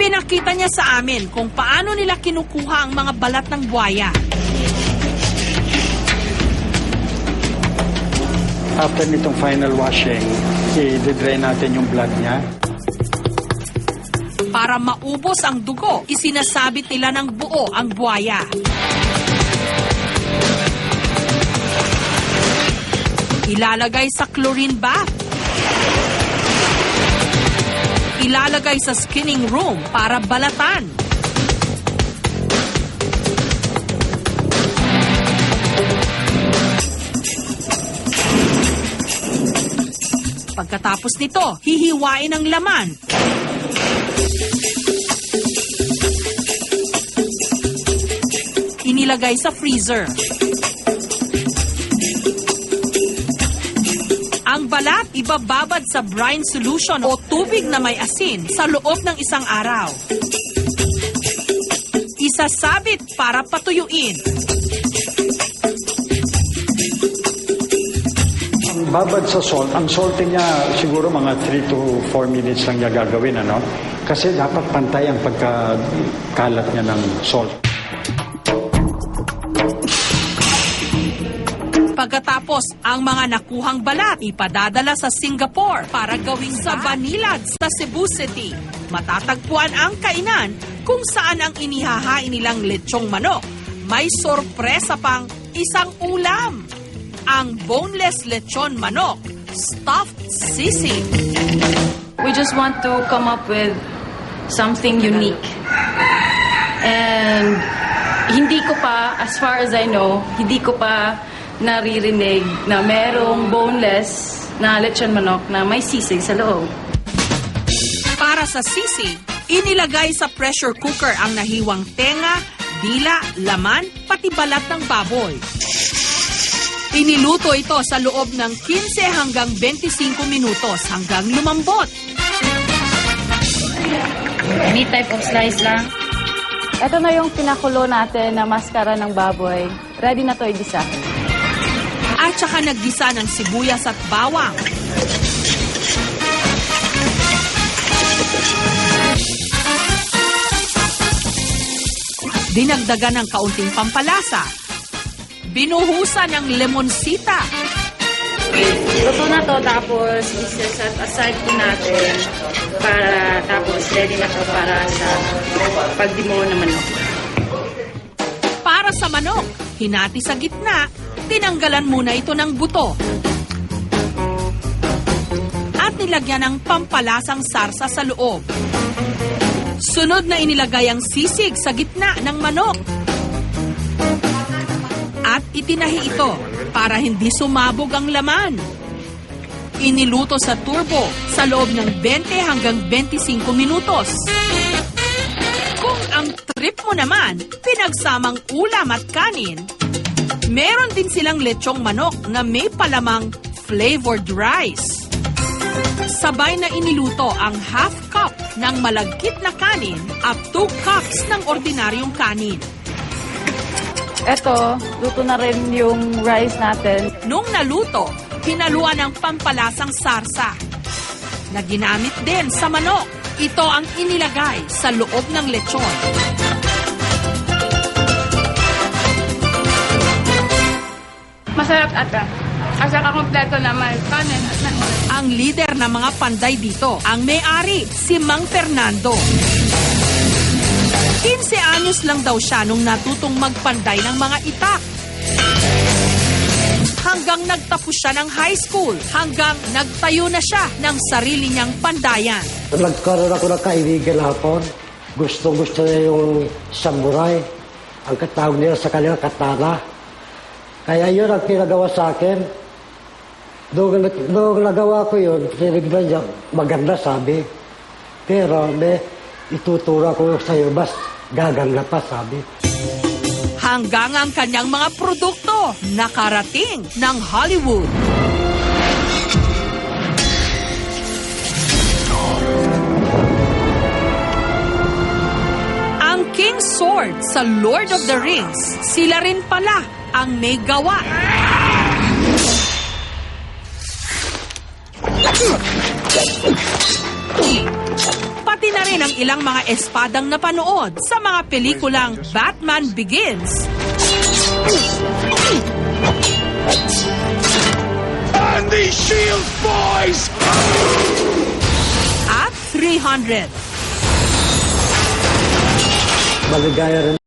Ipinakita niya sa amin kung paano nila kinukuha ang mga balat ng buhaya. After nitong final washing, i-drain natin yung blood niya. Para maubos ang dugo, isinasabit nila ng buo ang buhaya. Ilalagay sa chlorine bath. Ilalagay sa skinning room para balatan. Pagkatapos nito, hihiwain ang laman inilagay sa freezer. Balat ibababad sa brine solution o tubig na may asin sa loob ng isang araw. Isasabit para patuyuin. Ang babad sa salt, ang salting niya siguro mga 3 to 4 minutes lang niya gagawin, ano? Kasi dapat pantay ang pagkakalat niya ng salt. Pagkatapos, ang mga nakuhang balat ipadadala sa Singapore para gawing sa Banilad sa Cebu City. Matatagpuan ang kainan kung saan ang inihahain nilang lechong manok. May sorpresa pang isang ulam. Ang boneless lechon manok, stuffed sisig. We just want to come up with something unique. And hindi ko pa, as far as I know, hindi ko pa naririnig na merong boneless na lechon manok na may sisig sa loob. Para sa sisig, inilagay sa pressure cooker ang nahiwang tenga, dila, laman, pati balat ng baboy. Iniluto ito sa loob ng 15 hanggang 25 minutos hanggang lumambot. Any type of slice lang? Ito na yung pinakulo natin na maskara ng baboy. Ready na to igisa. At saka naggisa ng sibuyas at bawang. Dinagdagan ng kaunting pampalasa. Binuhusan ng lemonsita. Luto na to tapos isa-set aside po natin para tapos ready na to para sa pagdimo ng manok. Para sa manok, hinati sa gitna, tinanggalan muna ito ng buto. At nilagyan ng pampalasang sarsa sa loob. Sunod na inilagay ang sisig sa gitna ng manok. At itinahi ito para hindi sumabog ang laman. Iniluto sa turbo sa loob ng 20 hanggang 25 minutos. Kung ang trip mo naman, pinagsamang ulam at kanin, meron din silang lechong manok na may palamang flavored rice. Sabay na iniluto ang half cup ng malagkit na kanin at 2 cups ng ordinaryong kanin. Ito, luto na rin yung rice natin. Nung naluto, hinaluan ng pampalasang sarsa na ginamit din sa manok. Ito ang inilagay sa loob ng lechon. Masarap ata. Kasi kakompleto na may kanin at. Ang leader ng mga panday dito, ang may-ari, si Mang Fernando. 15 anyos lang daw siya nung natutong magpanday ng mga itak. Hanggang nagtapos siya ng high school, hanggang nagtayo na siya ng sarili niyang pandayan. Nagkaroon ako ng kaibigan hapon. Gusto gusto niya yung samurai. Ang katawag nila sa kanilang katana. Kaya yun ang pinagawa sa akin. Noong, noong nagawa ko yun, tinignan niya, maganda sabi. Pero may ituturo ko sa iyo, mas gaganda pa sabi. Hanggang ang kanyang mga produkto nakarating ng Hollywood. Ang Sword sa Lord of the Rings, sila rin pala ang may gawa. Pati na rin ang ilang mga espadang napanood sa mga pelikulang Batman Begins And the Shield Boys! at 300. Maligaya rin